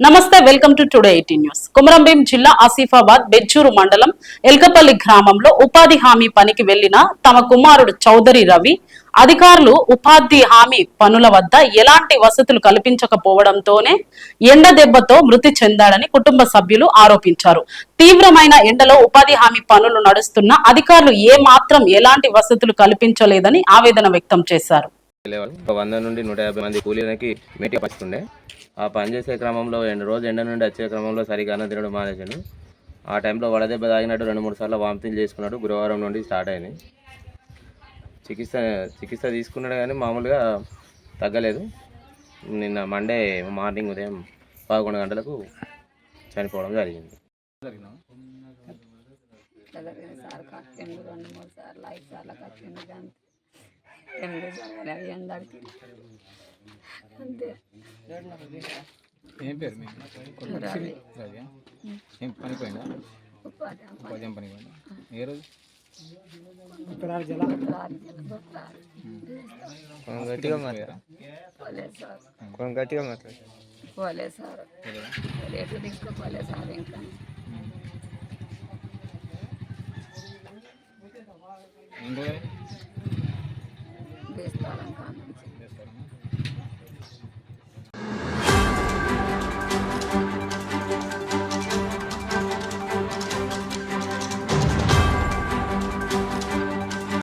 నమస్తే welcome to today eighteen news. Kumaram Bheem జిల్లా ఆసిఫాబాద్ బెజ్జూరు మండలం ఎల్కపల్లి గ్రామంలో ఉపాధి హామీ పనికి వెళ్ళిన తమ కుమారుడు చౌదరి రవి అధికారులు ఉపాధి హామీ పనుల వద్ద ఎలాంటి వసతులు కల్పించకపోవడంతోనే ఎండ దెబ్బతో మృతి చెందాడని కుటుంబ సభ్యులు ఆరోపించారు. తీవ్రమైన ఎండలో ఉపాధి హామీ పనులు నడుస్తున్న అధికారులు ఏ మాత్రం ఎలాంటి వసతులు కల్పించలేదని ఆవేదన వ్యక్తం చేశారు. వెళ్ళేవాళ్ళు ఒక వంద నుండి నూట యాభై మంది కూలీలకి మెట్టి పచ్చుకుండే ఆ పని చేసే క్రమంలో ఎండ రోజు ఎండ నుండి వచ్చే క్రమంలో సరిగా అన్నం తినడం మానేసాడు ఆ టైంలో వడదెబ్బ తాగినట్టు రెండు మూడు సార్లు వామితింగ్ చేసుకున్నాడు. గురువారం నుండి స్టార్ట్ అయింది. చికిత్స చికిత్స తీసుకున్నాడు కానీ మామూలుగా తగ్గలేదు. నిన్న మండే మార్నింగ్ ఉదయం పదకొండు గంటలకు చనిపోవడం జరిగింది. సార్ కట్టిండు రెండు మూడు సార్లు ఐదు సార్లు కట్టిండు కానీ ఎనిమిది సార్లు అవి ఎండకి అంతే. ఏం పేరు మీకు రవి. ఏం పని పోయిందా? ఉపాధి. ఉదయం పని పోయిందా? ఏ రోజు? గట్టిగా సార్ కొంచెం గట్టిగా మాట్లాడు. పోలే సార్ రేటు తీసుకోపోలే సార్ ఇంకా. ఏం పేరు తీసుకోవాలని కానీ